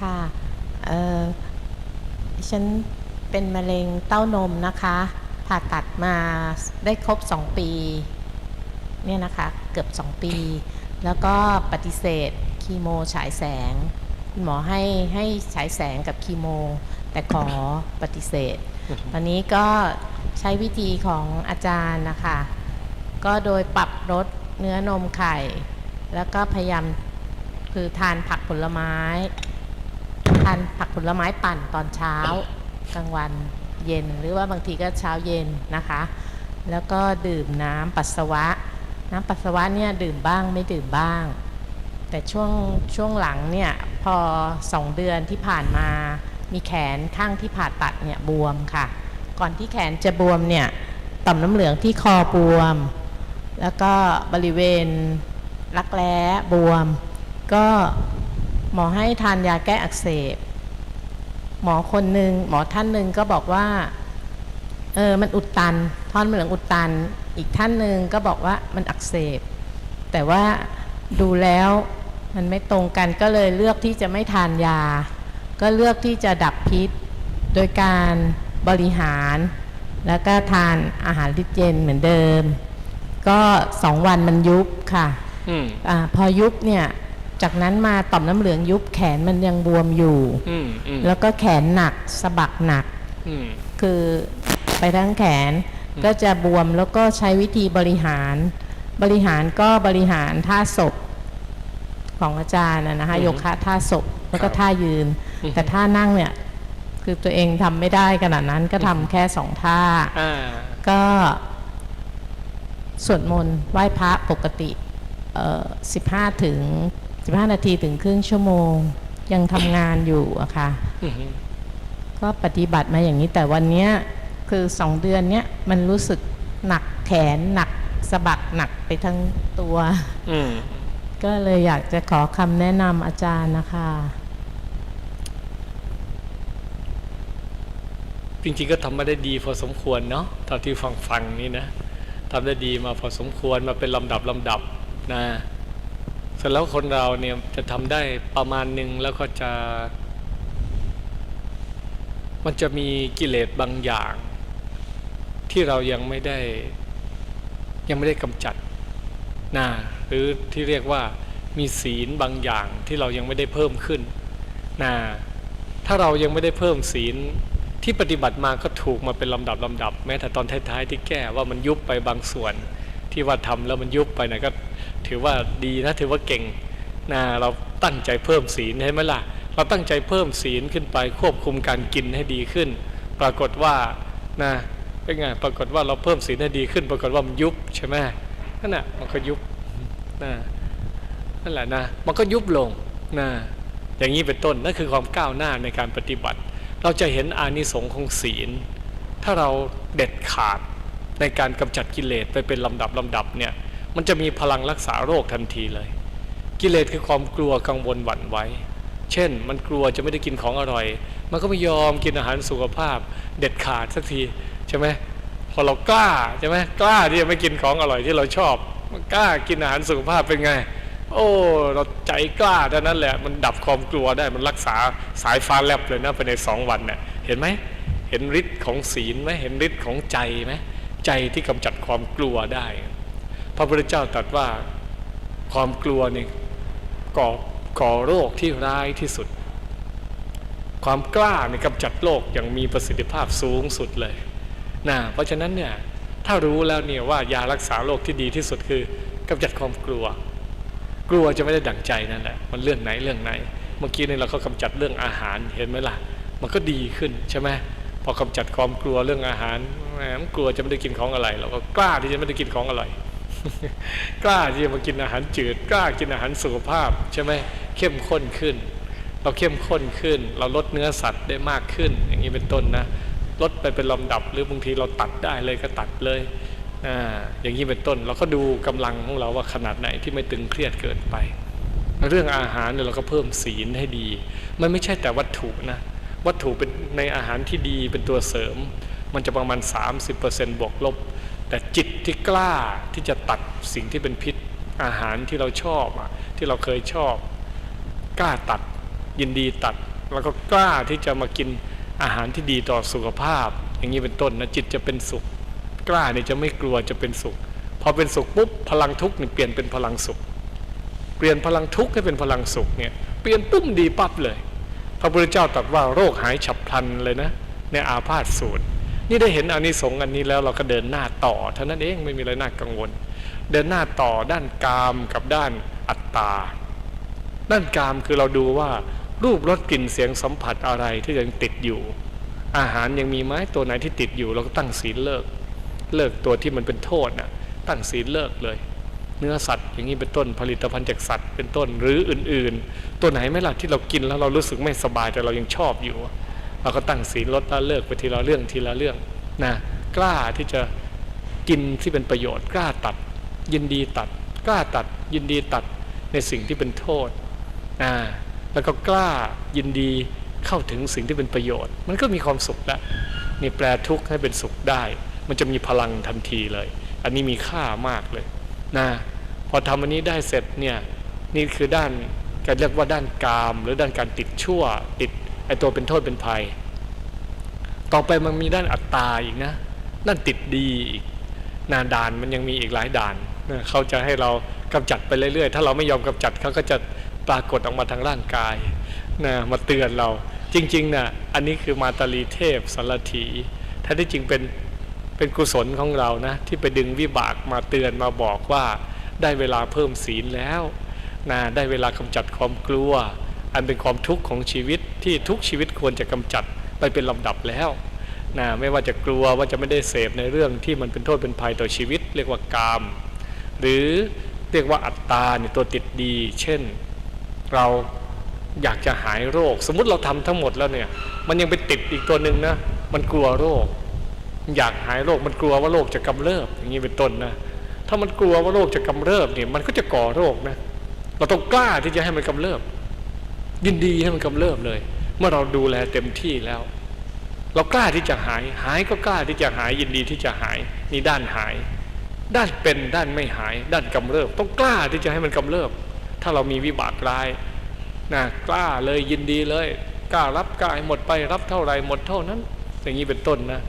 ค่ะฉันเป็นมะเร็งเต้านมนะคะ ผ่าตัดมาได้ครบ 2 ปี เนี่ยนะคะ เกือบ 2 ปี แล้วก็ปฏิเสธคีโมฉายแสง คุณหมอให้ให้ฉายแสงกับคีโม แต่ขอปฏิเสธ ตอนนี้ก็ใช้วิธีของอาจารย์นะคะ ก็โดยปรับลดเนื้อนมไข่ แล้วก็พยายามคือทานผักผลไม้านผักผลไม้ปั่นตอนเช้ากลางวันเย็น หรือว่าบางทีก็เช้าเย็นนะคะ แล้วก็ดื่มน้ำปัสสาวะ น้ำปัสสาวะเนี่ยดื่มบ้างไม่ดื่มบ้าง แต่ช่วงช่วงหลังเนี่ยพอสองเดือนที่ผ่านมา มีแขนข้างที่ผ่าตัดเนี่ยบวมค่ะ ก่อนที่แขนจะบวมเนี่ยต่อมน้ำเหลืองที่คอบวม แล้วก็บริเวณรักแร้บวม ก็ หมอให้ทานยาแก้อักเสบ หมอคนหนึ่งหมอท่านหนึ่งก็บอกว่าเออมันอุดตันท่อนเหลืองอุดตัน อีกท่านหนึ่งก็บอกว่ามันอักเสบ แต่ว่าดูแล้วมันไม่ตรงกันก็เลยเลือกที่จะไม่ทานยา ก็เลือกที่จะดับพิษ โดยการบริหาร แล้วก็ทานอาหารลิตเย็นเหมือนเดิม ก็สองวันมันยุบค่ะอืมอาพอยุบเนี่ย จากนั้นมาต่อมน้ำเหลืองยุบแขนมันยังบวมอยู่อืมอืมแล้วก็แขนหนักสะบักหนักอืมคือไปทั้งแขนก็จะบวมแล้วก็ใช้วิธีบริหาร บริหารก็บริหารท่าศพของอาจารย์นะนะคะโยคะท่าศพแล้วก็ท่ายืน แต่ท่านั่งเนี่ยคือตัวเองทำไม่ได้ขนาดนั้นก็ทำแค่สองท่าอ่าก็สวดมนต์ไหว้พระปกติสิบห้าถึง สิบห้านาทีถึงครึ่งชั่วโมง ยังทำงานอยู่อะค่ะอืมก็ปฏิบัติมาอย่างนี้แต่วันเนี้ยคือสองเดือนเนี้ยมันรู้สึกหนักแขนหนักสะบักหนักไปทั้งตัวอืมก็เลยอยากจะขอคำแนะนำอาจารย์นะคะ จริงๆก็ทำมาได้ดีพอสมควรเนาะเท่าที่ฟังฟังๆนี่นะทำได้ดีมาพอสมควรมาเป็นลำดับลำดับนะ เสร็จแล้วคนเราเนี่ยจะทำได้ประมาณหนึ่งแล้วก็จะ มันจะมีกิเลสบางอย่าง ที่เรายังไม่ได้ยังไม่ได้กำจัดนะหรือที่เรียกว่ามีศีลบางอย่างที่เรายังไม่ได้เพิ่มขึ้นนะถ้าเรายังไม่ได้เพิ่มศีลที่ปฏิบัติมาก็ถูกมาเป็นลำดับลำดับ แม้แต่ตอนท้ายๆที่แก้ว่ามันยุบไปบางส่วน ที่ว่าทำแล้วมันยุบไปนะก็ ถือว่าดีนะถือว่าเก่งนะเราตั้งใจเพิ่มศีลใช่ไหมล่ะ เราตั้งใจเพิ่มศีลขึ้นไปควบคุมการกินให้ดีขึ้น ปรากฏว่านะเป็นไงปรากฏว่าเราเพิ่มศีลให้ดีขึ้น ปรากฏว่ามันยุบใช่ไหมนั่นแหะมันก็ยุบนะนั่นแหละนะมันก็ยุบลงนะอย่างนี้เป็นต้นนั่นคือความก้าวหน้าในการปฏิบัติ เราจะเห็นอานิสงส์ของศีล ถ้าเราเด็ดขาดในการกำจัดกิเลสไปเป็นลำดับลำดับเนี่ย มันจะมีพลังรักษาโรคทันทีเลย กิเลสคือความกลัวกังวลหวั่นไหวเช่น มันกลัวจะไม่ได้กินของอร่อย มันก็ไม่ยอมกินอาหารสุขภาพ เด็ดขาดสักทีใช่ไหมพอเรากล้าใช่ไหมกล้าที่จะไม่กินของอร่อยที่เราชอบ มันกล้ากินอาหารสุขภาพเป็นไง โอ้ เราใจกล้าเท่านั้นแหละ มันดับความกลัวได้มันรักษาสายฟ้าแลบเลยนะภายในสองวันเนี่ยเห็นไหมเห็นฤทธิ์ของศีลไหมเห็นฤทธิ์ของใจไหมใจที่กำจัดความกลัวได้ พระพุทธเจ้าตรัสว่าความกลัวนี่ก่อก่อโรคที่ร้ายที่สุด ความกล้าในกำจัดโรคอย่างมีประสิทธิภาพสูงสุดเลยนะเพราะฉะนั้นเนี่ยถ้ารู้แล้วเนี่ยว่ายารักษาโรคที่ดีที่สุดคือกำจัดความกลัว กลัวจะไม่ได้ดั่งใจนั่นแหละมันเรื่องไหนเรื่องไหน เมื่อกี้นี่เราก็กำจัดเรื่องอาหารเห็นไหมล่ะ มันก็ดีขึ้นใช่ไหมพอกำจัดความกลัวเรื่องอาหารแหมกลัวจะไม่ได้กินของอะไรเราก็กล้าที่จะไม่ได้กินของอร่อย กล้าที่จะมากินอาหารจืด กล้ากินอาหารสุขภาพใช่ไหมเข้มข้นขึ้น เราเข้มข้นขึ้น เราลดเนื้อสัตว์ได้มากขึ้น อย่างนี้เป็นต้นนะลดไปเป็นลำดับหรือบางทีเราตัดได้เลยก็ตัดเลยอ่าอย่างนี้เป็นต้น เราก็ดูกำลังของเราว่าขนาดไหนที่ไม่ตึงเครียดเกินไป เรื่องอาหารเนี่ยเราก็เพิ่มศีลให้ดี มันไม่ใช่แต่วัตถุนะวัตถุเป็นในอาหารที่ดีเป็นตัวเสริม มันจะประมาณ 30%บวกลบ แต่จิตที่กล้าที่จะตัดสิ่งที่เป็นพิษอาหารที่เราชอบอะที่เราเคยชอบ กล้าตัดยินดีตัด แล้วก็กล้าที่จะมากินอาหารที่ดีต่อสุขภาพ อย่างนี้เป็นต้นนะจิตจะเป็นสุข กล้าเนี่ยจะไม่กลัวจะเป็นสุข พอเป็นสุขปุ๊บพลังทุกข์นี่เปลี่ยนเป็นพลังสุข เปลี่ยนพลังทุกข์ให้เป็นพลังสุขเนี่ยเปลี่ยนปุ้มดีปั๊บเลย พระพุทธเจ้าตรัสว่าโรคหายฉับพลันเลยนะในอาพาธสูตร นี่ได้เห็นอานิสงส์อันนี้แล้วเราก็เดินหน้าต่อเท่านั้นเองไม่มีอะไรน่ากังวล เดินหน้าต่อด้านกามกับด้านอัตตา ด้านกามคือเราดูว่ารูปรสกลิ่นเสียงสัมผัสอะไรที่ยังติดอยู่ อาหารยังมีไหมตัวไหนที่ติดอยู่เราก็ตั้งศีลเลิก เลิกตัวที่มันเป็นโทษนะตั้งศีลเลิกเลย เนื้อสัตว์อย่างนี้เป็นต้นผลิตภัณฑ์จากสัตว์เป็นต้นหรืออื่น ๆ ตัวไหนไหม่ล่ะที่เรากินแล้วเรารู้สึกไม่สบายแต่เรายังชอบอยู่ เราก็ตั้งศีลลดละเลิกไปทีละเรื่องทีละเรื่องนะกล้าที่จะกินที่เป็นประโยชน์ กล้าตัด ยินดีตัด กล้าตัด ยินดีตัดในสิ่งที่เป็นโทษนะแล้วก็กล้ายินดีเข้าถึงสิ่งที่เป็นประโยชน์ มันก็มีความสุขแล้วนี่แปลทุกข์ให้เป็นสุขได้ มันจะมีพลังทันทีเลย อันนี้มีค่ามากเลยนะพอทำอันนี้ได้เสร็จเนี่ยนี่คือด้านการเรียกว่าด้านกาม หรือด้านการติดชั่วติด ไอตัวเป็นโทษเป็นภัย ต่อไปมันมีด้านอัตตาอีกนะด้านติดดีอีกนาด่านมันยังมีอีกหลายด่านเขาจะให้เรากำจัดไปเรื่อยๆ ถ้าเราไม่ยอมกำจัดเขาก็จะปรากฏออกมาทางร่างกายนะมาเตือนเราจริงๆนะอันนี้คือมาตาลีเทพสารถีแท้ที่จริงเป็นเป็นกุศลของเรานะ ที่ไปดึงวิบากมาเตือนมาบอกว่าได้เวลาเพิ่มศีลแล้วนะได้เวลากำจัดความกลัว อันเป็นความทุกข์ของชีวิตที่ทุกชีวิตควรจะกำจัดไปเป็นลำดับแล้วนะไม่ว่าจะกลัวว่าจะไม่ได้เสพในเรื่องที่มันเป็นโทษเป็นภัยต่อชีวิต เรียกว่ากาม หรือเรียกว่าอัตตาเนี่ยตัวติดดี เช่นเราอยากจะหายโรค สมมุติเราทำทั้งหมดแล้วเนี่ย มันยังไปติดอีกตัวหนึ่งนะมันกลัวโรค อยากหายโรคมันกลัวว่าโรคจะกำเริบอย่างนี้เป็นต้นนะถ้ามันกลัวว่าโรคจะกำเริบเนี่ยมันก็จะก่อโรคนะเราต้องกล้าที่จะให้มันกำเริบ ยินดีให้มันกำเริบเลย เมื่อเราดูแลเต็มที่แล้ว เรากล้าที่จะหาย หายก็กล้าที่จะหายยินดีที่จะหายนี่ด้านหาย ด้านเป็นด้านไม่หาย ด้านกำเริบ ต้องกล้าที่จะให้มันกำเริบ ถ้าเรามีวิบากร้ายนะกล้าเลยยินดีเลยกล้ารับกล้าให้หมดไปรับเท่าไรหมดเท่านั้น อย่างนี้เป็นต้นนะ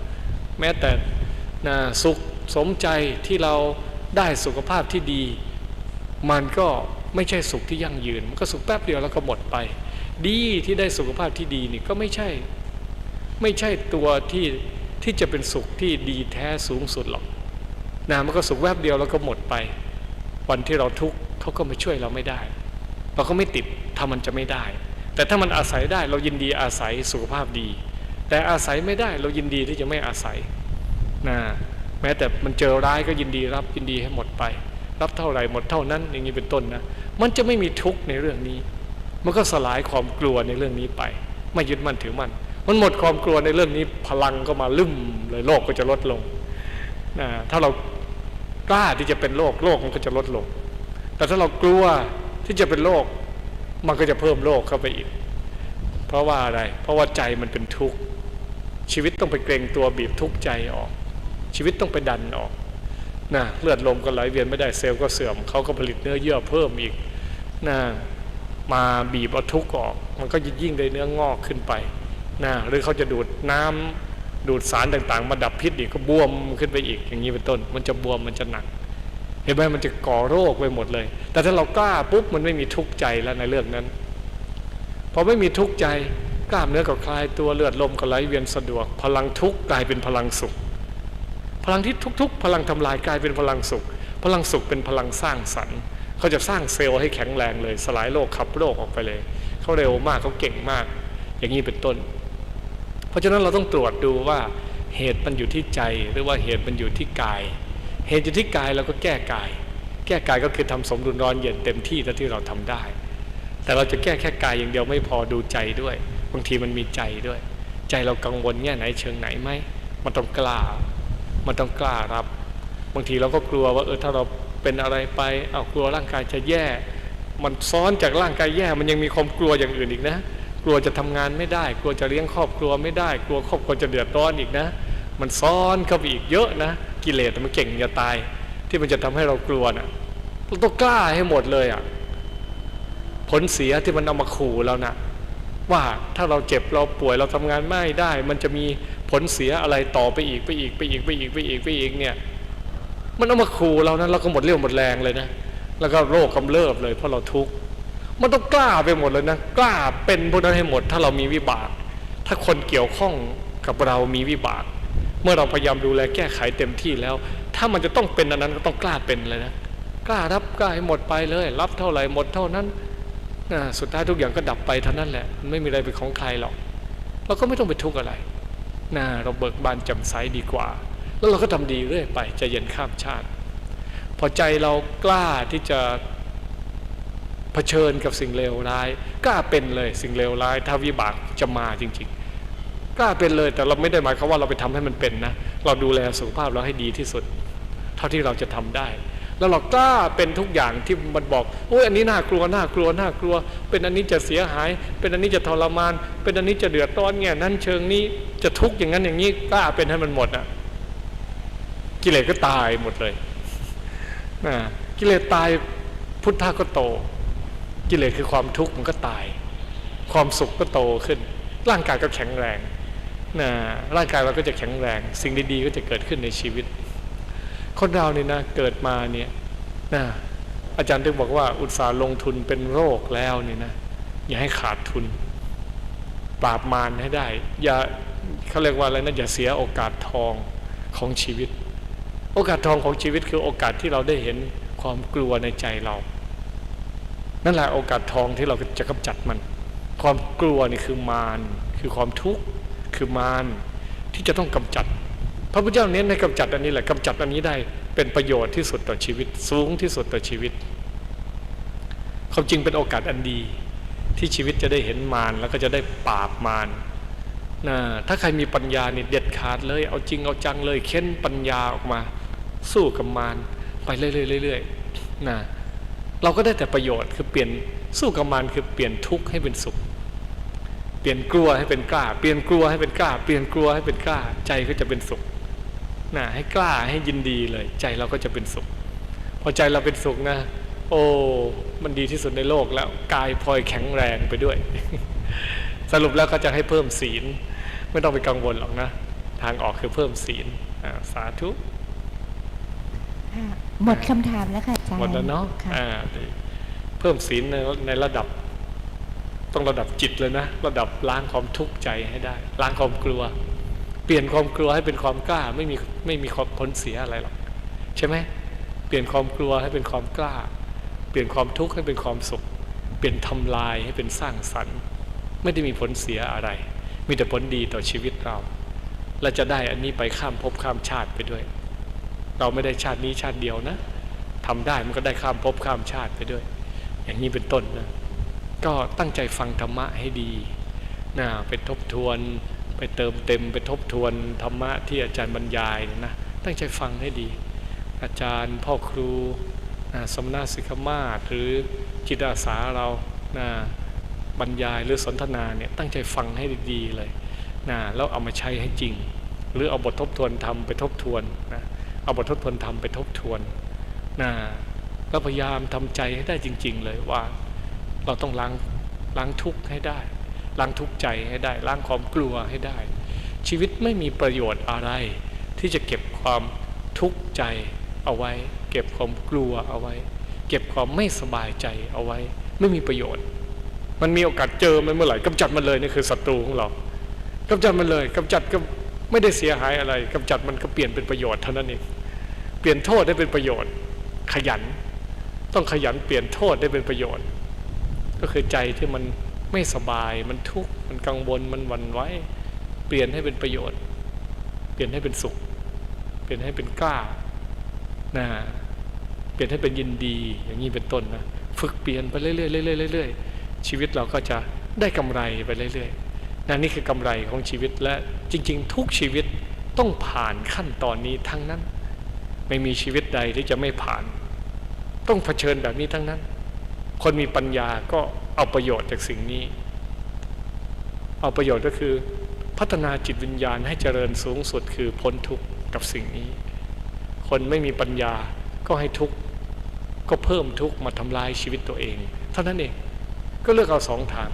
แม้แต่นะสุขสมใจที่เราได้สุขภาพที่ดี มันก็ ไม่ใช่สุขที่ยั่งยืน มันก็สุขแป๊บเดียวแล้วก็หมดไป ดีที่ได้สุขภาพที่ดีนี่ก็ไม่ใช่ ไม่ใช่ตัวที่ที่จะเป็นสุขที่ดีแท้สูงสุดหรอกนะมันก็สุขแวบเดียวแล้วก็หมดไป วันที่เราทุกข์เขาก็มาช่วยเราไม่ได้ เราก็ไม่ติดถ้ามันจะไม่ได้ แต่ถ้ามันอาศัยได้เรายินดีอาศัยสุขภาพดี แต่อาศัยไม่ได้เรายินดีที่จะไม่อาศัยนะแม้แต่มันเจอร้ายก็ยินดีรับยินดีให้หมดไป รับเท่าไหร่หมดเท่านั้น อย่างนี้เป็นต้นนะมันจะไม่มีทุกข์ในเรื่องนี้ มันก็สลายความกลัวในเรื่องนี้ไป ไม่ยึดมั่นถือมั่นมันหมดความกลัวในเรื่องนี้พลังก็มาลืมเลยโลกก็จะลดลงนะถ้าเรากล้าที่จะเป็นโรคโรคมันก็จะลดลง แต่ถ้าเรากลัวที่จะเป็นโรคมันก็จะเพิ่มโรคเข้าไปอีก เพราะว่าอะไร เพราะว่าใจมันเป็นทุกข์ชีวิตต้องไปเกรงตัวบีบทุกข์ใจออก ชีวิตต้องไปดันออก นะเลือดลมก็ไหลเวียนไม่ได้เซลล์ก็เสื่อมเขาก็ผลิตเนื้อเยื่อเพิ่มอีกนะมาบีบเอาทุกข์ออก มันก็ยิ่งได้เนื้องอกขึ้นไปนะหรือเขาจะดูดน้ำดูดสารต่างๆ มาดับพิษอีกก็บวมขึ้นไปอีก อย่างนี้เป็นต้น มันจะบวมมันจะหนัก เห็นไหมมันจะก่อโรคไปหมดเลย แต่ถ้าเรากล้าปุ๊บมันไม่มีทุกข์ใจแล้วในเรื่องนั้นพอไม่มีทุกข์ใจกล้ามเนื้อก็คลายตัวเลือดลมก็ไหลเวียนสะดวก พลังทุกข์กลายเป็นพลังสุข ลังที่ทุก ๆ พลังทำลายกลายเป็นพลังสุข พลังสุขเป็นพลังสร้างสรรค์เขาจะสร้างเซลล์ให้แข็งแรงเลย สลายโรคขับโรคออกไปเลย เขาเร็วมากเขาเก่งมาก อย่างนี้เป็นต้น เพราะฉะนั้นเราต้องตรวจดูว่าเหตุมันอยู่ที่ใจหรือว่าเหตุมันอยู่ที่กาย เหตุอยู่ที่กายเราก็แก้กาย แก้กายก็คือทำสมดุลร้อนเย็นเต็มที่เท่าที่เราทำได้ แต่เราจะแก้แค่กายอย่างเดียวไม่พอดูใจด้วยบางทีมันมีใจด้วย ใจเรากังวลแง่ไหนเชิงไหนไหมมันต้องกล้า มันต้องกล้ารับ บางทีเราก็กลัวว่าเออถ้าเราเป็นอะไรไปเอากลัวร่างกายจะแย่ มันซ้อนจากร่างกายแย่ มันยังมีความกลัวอย่างอื่นอีกนะ กลัวจะทำงานไม่ได้ กลัวจะเลี้ยงครอบครัวไม่ได้ กลัวครอบครัวจะเดือดร้อนอีกนะ มันซ้อนเข้าไปอีกเยอะนะ กิเลสมันเก่งจะตาย ที่มันจะทำให้เรากลัวนะ่ะเราต้องกล้าให้หมดเลยอะ่ะผลเสียที่มันเอามาขู่เรานะ่ะว่าถ้าเราเจ็บเราป่วยเราทำงานไม่ได้ มันจะมี ผลเสียอะไรต่อไปอีกไปอีกไปอีกไปอีกไปอีกไปอีกเนี่ย มันเอามาขู่เรานะเราก็หมดเรี่ยวหมดแรงเลยนะแล้วก็โรคกำเริบเลยเพราะเราทุกข์มันต้องกล้าไปหมดเลยนะกล้าเป็นพวกนั้นให้หมด ถ้าเรามีวิบาก ถ้าคนเกี่ยวข้องกับเรามีวิบาก เมื่อเราพยายามดูแลแก้ไขเต็มที่แล้ว ถ้ามันจะต้องเป็นอันนั้นก็ต้องกล้าเป็นเลยนะกล้ารับกล้าให้หมดไปเลย รับเท่าไหร่หมดเท่านั้นนะสุดท้ายทุกอย่างก็ดับไปเท่านั้นแหละ ไม่มีอะไรเป็นของใครหรอกเราก็ไม่ต้องไปทุกข์อะไร นะเราเบิกบานแจ่มใสดีกว่า แล้วเราก็ทำดีเรื่อยไปใจะเย็นข้ามชาติ พอใจเรากล้าที่จะเผชิญกับสิ่งเลวร้ายกล้าเป็นเลยสิ่งเลวร้ายถ้าวิบากจะมาจริง ๆ กล้าเป็นเลยแต่เราไม่ได้หมายความว่าเราไปทำให้มันเป็นนะ เราดูแลสุขภาพเราให้ดีที่สุด เท่าที่เราจะทำได้ แล้วเรากล้าเป็นทุกอย่างที่มันบอกโอ้ยอันนี้น่ากลัวน่ากลัวน่ากลัว เป็นอันนี้จะเสียหาย เป็นอันนี้จะทรมาน เป็นอันนี้จะเดือดร้อนเงี้ยนั้นเชิงนี้จะทุกข์อย่างนั้นอย่างนี้กล้าเป็นให้มันหมดอะกิเลสก็ตายหมดเลยนะกิเลสตายพุทธะก็โต กิเลสคือความทุกข์มันก็ตาย ความสุขก็โตขึ้น ร่างกายก็แข็งแรงนะร่างกายเราก็จะแข็งแรง สิ่งดีๆก็จะเกิดขึ้นในชีวิต คนเราเนี่ยนะเกิดมาเนี่ยนะอาจารย์ถึงบอกว่าอุตสาห์ลงทุนเป็นโรคแล้วเนี่ยนะอย่าให้ขาดทุน ปราบมารให้ได้ อย่าเขาเรียกว่าอะไรนะอย่าเสียโอกาสทองของชีวิต โอกาสทองของชีวิตคือโอกาสที่เราได้เห็นความกลัวในใจเรา นั่นแหละโอกาสทองที่เราจะกำจัดมัน ความกลัวนี่คือมารคือความทุกข์คือมารที่จะต้องกำจัด พระพุทธเจ้าเน้นให้กำจัดอันนี้แหละกำจัดอันนี้ได้เป็นประโยชน์ที่สุดต่อชีวิต สูงที่สุดต่อชีวิตความจริงเป็นโอกาสอันดี ที่ชีวิตจะได้เห็นมารแล้วก็จะได้ปราบมารนะถ้าใครมีปัญญาเนี่ยเด็ดขาดเลย เอาจริงเอาจังเลยเค้นปัญญาออกมา สู้กับมารไปเรื่อยๆนะเราก็ได้แต่ประโยชน์คือเปลี่ยนสู้กับมารคือเปลี่ยนทุกข์ให้เป็นสุข เปลี่ยนกลัวให้เป็นกล้า เปลี่ยนกลัวให้เป็นกล้า เปลี่ยนกลัวให้เป็นกล้า ใจก็จะเป็นสุข นะให้กล้าให้ยินดีเลย ใจเราก็จะเป็นสุข พอใจเราเป็นสุขนะ โอ้มันดีที่สุดในโลกแล้วกายพลอยแข็งแรงไปด้วย สรุปแล้วก็จะให้เพิ่มศีล ไม่ต้องไปกังวลหรอกนะ ทางออกคือเพิ่มศีลอ่าสาธุค่ะหมดคำถามแล้วค่ะอาจารย์หมดแล้วเนาะค่ะอ่าดีเพิ่มศีลในในระดับ ต้องระดับจิตเลยนะ ระดับล้างความทุกข์ใจให้ได้ ล้างความกลัว เปลี่ยนความกลัวให้เป็นความกล้าไม่มีไม่มีความผลเสียอะไรหรอกใช่ไหมเปลี่ยนความกลัวให้เป็นความกล้า เปลี่ยนความทุกข์ให้เป็นความสุข เปลี่ยนทำลายให้เป็นสร้างสรรค์ ไม่ได้มีผลเสียอะไร มีแต่ผลดีต่อชีวิตเราและจะได้อันนี้ไปข้ามภพข้ามชาติไปด้วย เราไม่ได้ชาตินี้ชาติเดียวนะทำได้มันก็ได้ข้ามภพข้ามชาติไปด้วย อย่างนี้เป็นต้นนะก็ตั้งใจฟังธรรมะให้ดีนะไปทบทวน ไปเติมเต็มไปทบทวนธรรมะที่อาจารย์บรรยายนะตั้งใจฟังให้ดี อาจารย์พ่อครูนะสมณะสิขมาศหรือจิตอาสาเรานะบรรยายหรือสนทนาเนี่ยตั้งใจฟังให้ดีๆเลยนะแล้วเอามาใช้ให้จริง หรือเอาบททบทวนทำไปทบทวนนะเอาบททบทวนทำไปทบทวนนะแล้วพยายามทำใจให้ได้จริง ๆ เลยว่า เราต้องล้างล้างทุกข์ให้ได้ ล้างทุกข์ใจให้ได้ล้างความกลัวให้ได้ ชีวิตไม่มีประโยชน์อะไร ที่จะเก็บความทุกข์ใจเอาไว้ เก็บความกลัวเอาไว้ เก็บความไม่สบายใจเอาไว้ ไม่มีประโยชน์ มันมีโอกาสเจอมันเมื่อไหร่กำจัดมันเลยนี่คือศัตรูของเรากำจัดมันเลยกำจัดก็ไม่ได้เสียหายอะไรกำจัดมันก็เปลี่ยนเป็นประโยชน์เท่านั้นเองเปลี่ยนโทษให้เป็นประโยชน์ ขยัน ต้องขยันเปลี่ยนโทษได้เป็นประโยชน์ ก็คือใจที่มัน ไม่สบายมันทุกข์มันกังวลมันหวั่นไหวเปลี่ยนให้เป็นประโยชน์ เปลี่ยนให้เป็นสุข เปลี่ยนให้เป็นกล้านะเปลี่ยนให้เป็นยินดีอย่างนี้เป็นต้นนะฝึกเปลี่ยนไปเรื่อยๆเรื่อยๆเรื่อยๆชีวิตเราก็จะได้กำไรไปเรื่อยๆนั่นนี่คือกำไรของชีวิตและจริง ๆ ทุกชีวิตต้องผ่านขั้นตอนนี้ทั้งนั้น ไม่มีชีวิตใดที่จะไม่ผ่าน ต้องเผชิญแบบนี้ทั้งนั้น คนมีปัญญาก็ เอาประโยชน์จากสิ่งนี้ เอาประโยชน์ก็คือพัฒนาจิตวิญญาณให้เจริญสูงสุดคือพ้นทุกข์กับสิ่งนี้ คนไม่มีปัญญาก็ให้ทุกข์ก็เพิ่มทุกข์มาทำลายชีวิตตัวเอง เท่านั้นเองก็เลือกเอาสองทาง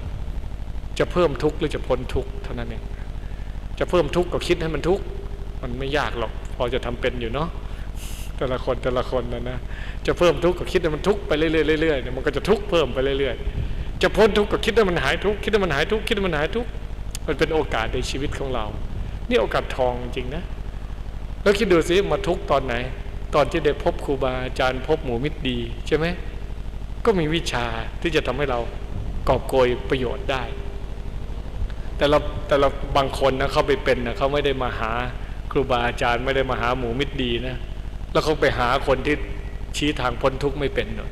จะเพิ่มทุกข์หรือจะพ้นทุกข์เท่านั้นเองจะเพิ่มทุกข์ก็คิดให้มันทุกข์มันไม่ยากหรอก พอจะทำเป็นอยู่เนาะแต่ละคนแต่ละคนนะนะจะเพิ่มทุกข์ก็คิดให้มันทุกข์ไปเรื่อยๆเรื่อยๆเนี่ยมันก็จะทุกข์เพิ่มไปเรื่อยๆ จะพ้นทุกข์ก็คิดให้มันหายทุกข์คิดให้มันหายทุกข์คิดให้มันหายทุกข์มันเป็นโอกาสในชีวิตของเรา นี่โอกาสทองจริงนะ แล้วคิดดูสิมาทุกข์ตอนไหน ตอนที่ได้พบครูบาอาจารย์พบหมู่มิตรดีใช่ไหมก็มีวิชาที่จะทำให้เรากอบโกยประโยชน์ได้ แต่เราแต่เราบางคนนะเขาไปเป็นนะเขาไม่ได้มาหาครูบาอาจารย์ ไม่ได้มาหาหมู่มิตรดีนะ แล้วเขาไปหาคนที่ชี้ทางพ้นทุกข์ไม่เป็นหนอ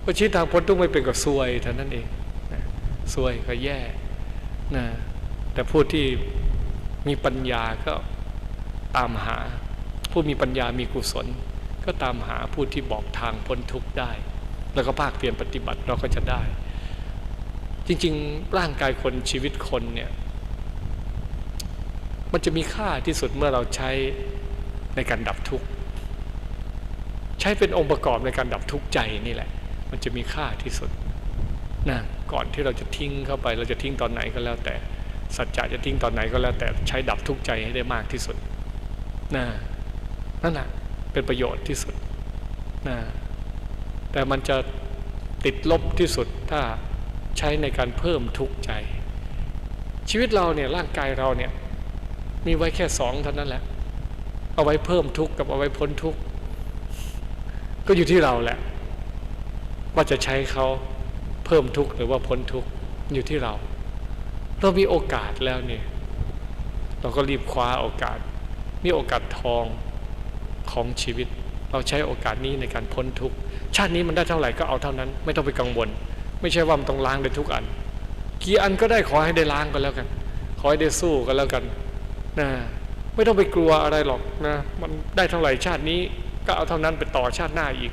ยนะก็ชี้ทางพ้นทุกข์ไม่เป็นก็ซวยเท่านั้นเองนะซวยก็แย่นะแต่ผู้ที่มีปัญญาก็ตามหา ผู้มีปัญญามีกุศล ก็ตามหาผู้ที่บอกทางพ้นทุกข์ได้ แล้วก็ภาคเพียรปฏิบัติเราก็จะได้ จริงๆ ร่างกายคนชีวิตคนเนี่ยมันจะมีค่าที่สุดเมื่อเราใช้ในการดับทุกข์ ใช้เป็นองค์ประกอบในการดับทุกข์ใจนี่แหละ มันจะมีค่าที่สุดนะก่อนที่เราจะทิ้งเข้าไป เราจะทิ้งตอนไหนก็แล้ว แต่สัจจะจะทิ้งตอนไหนก็แล้ว แต่ใช้ดับทุกข์ใจให้ได้มากที่สุดนะนั่นแหละเป็นประโยชน์ที่สุดนะแต่มันจะติดลบที่สุดถ้าใช้ในการเพิ่มทุกข์ใจ ชีวิตเราเนี่ยร่างกายเราเนี่ยมีไว้แค่สองเท่านั้นแหละ เอาไว้เพิ่มทุกข์กับเอาไว้พ้นทุกข์ก็อยู่ที่เราแหละ ว่าจะใช้เขาเพิ่มทุกข์หรือว่าพ้นทุกข์อยู่ที่เรา เรามีโอกาสแล้วเนี่ยเราก็รีบคว้าโอกาสนี่โอกาสทองของชีวิต เราใช้โอกาสนี้ในการพ้นทุกข์ชาตินี้มันได้เท่าไหร่ก็เอาเท่านั้น ไม่ต้องไปกังวล ไม่ใช่ว่ามันต้องล้างได้ทุกอัน กี่อันก็ได้ขอให้ได้ล้างก็แล้วกัน ขอให้ได้สู้ก็แล้วกันนะไม่ต้องไปกลัวอะไรหรอกนะมันได้เท่าไหร่ชาตินี้ก็เอาเท่านั้นไปต่อชาติหน้าอีก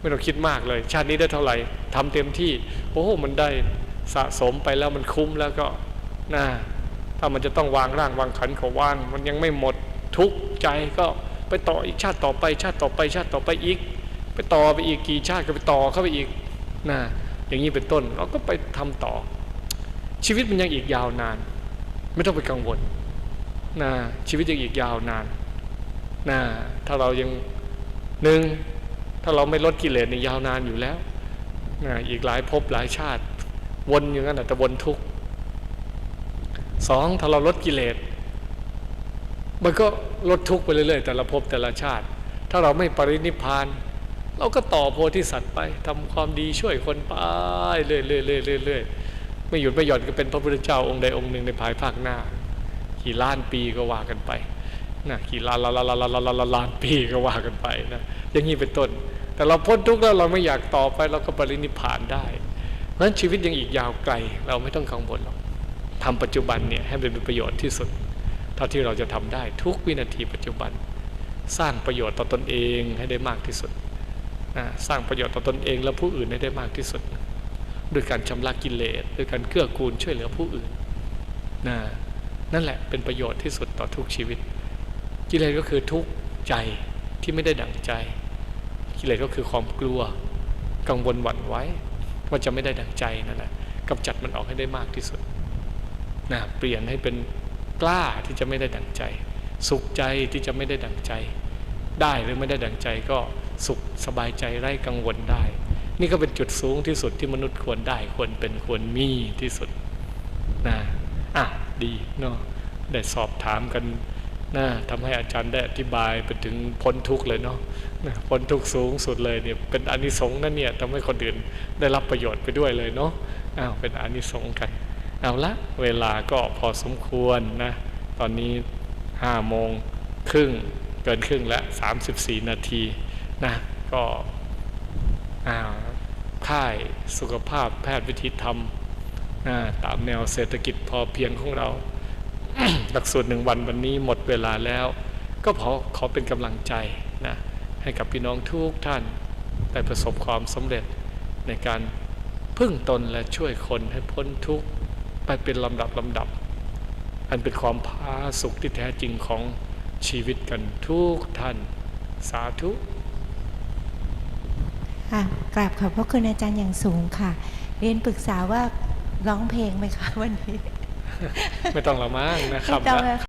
ไม่ต้องคิดมากเลย ชาตินี้ได้เท่าไหร่ทำเต็มที่ โอ้โหมันได้สะสมไปแล้วมันคุ้มแล้วก็นะถ้ามันจะต้องวางร่างวางขันเขาวาง มันยังไม่หมดทุกใจก็ไปต่ออีกชาติต่อไป ชาติต่อไป ชาติต่อไปอีก ไปต่อไปอีกกี่ชาติก็ไปต่อเข้าไปอีกนะอย่างนี้เป็นต้นเราก็ไปทำต่อ ชีวิตมันยังอีกยาวนาน ไม่ต้องไปกังวลนะชีวิตยังอีกยาวนานนะถ้าเรายังหนึ่ง ถ้าเราไม่ลดกิเลสในยยาวนานอยู่แล้วนะอีกหลายภพหลายชาติ วนอย่างนั้นแต่วนทุกข์สองถ้าเราลดกิเลสมันก็ลดทุกข์ไปเรื่อยๆแต่ละภพแต่ละชาติ ถ้าเราไม่ปรินิพาน เราก็ต่อโพธิสัตว์ไปทำความดีช่วยคนไปเรื่อยๆเรื่อยๆไม่หยุดไม่หย่อนก็เป็นพระพุทธเจ้าองค์ใดองค์หนึ่งในภายภาคหน้า กี่ล้านปีก็ว่ากันไปนะกี่ล้านล้านล้านล้านล้านล้านปีก็ว่ากันไปนะอย่างนี้เป็นต้น แต่เราพ้นทุกข์แล้วเราไม่อยากต่อไปเราก็ปรินิพานได้เพราะฉะนั้นชีวิตยังอีกยาวไกล เราไม่ต้องกังวลหรอกทำปัจจุบันเนี่ยให้เป็นประโยชน์ที่สุด เท่าที่เราจะทำได้ทุกวินาทีปัจจุบัน สร้างประโยชน์ต่อตนเองให้ได้มากที่สุด สร้างประโยชน์ต่อตนเองและผู้อื่นให้ได้มากที่สุด ด้วยการชำระกิเลสด้วยการเกื้อกูลช่วยเหลือผู้อื่นนนั่นแหละเป็นประโยชน์ที่สุดต่อทุกชีวิต กิเลสก็คือทุกข์ใจที่ไม่ได้ดั่งใจ กิเลสก็คือความกลัวกังวลหวั่นไหวว่าจะไม่ได้ดังใจนั่นแหละกำจัดมันออกให้ได้มากที่สุดนะเปลี่ยนให้เป็นกล้าที่จะไม่ได้ดังใจ สุขใจที่จะไม่ได้ดังใจ ได้หรือไม่ได้ดังใจก็สุขสบายใจไร้กังวลได้ นี่ก็เป็นจุดสูงที่สุดที่มนุษย์ควรได้ควรเป็นควรมีที่สุดนะอะดีเนาะได้สอบถามกันนะทำให้อาจารย์ได้อธิบายไปถึงพ้นทุกข์เลยเนาะ พ้นทุกสูงสุดเลยเนี่ยเป็นอนิสงส์นั่นเนี่ยทำให้คนอื่นได้รับประโยชน์ไปด้วยเลยเนาะอ้าวเป็นอนิสงส์กันเอาละเวลาก็พอสมควรนะ ตอนนี้ห้าโมงครึ่งเกินครึ่งและ34นาทีนะก็อ่าค่ายสุขภาพแพทย์วิธีธรรมตามแนวเศรษฐกิจพอเพียงของเรา หลักสูตรหนึ่งวันวันนี้หมดเวลาแล้ว ก็ขอขอเป็นกำลังใจนะ ให้กับพี่น้องทุกท่านได้ประสบความสำเร็จในการพึ่งตนและช่วยคนให้พ้นทุกข์ไปเป็นลำดับลำดับ อันเป็นความพาสุขที่แท้จริงของชีวิตกันทุกท่าน สาธุค่ะกราบขอบพระคุณอาจารย์อย่างสูงค่ะ เรียนปรึกษาว่าร้องเพลงไหมคะวันนี้ ไม่ต้องละมั้งนะไม่คำต้องละแล้ว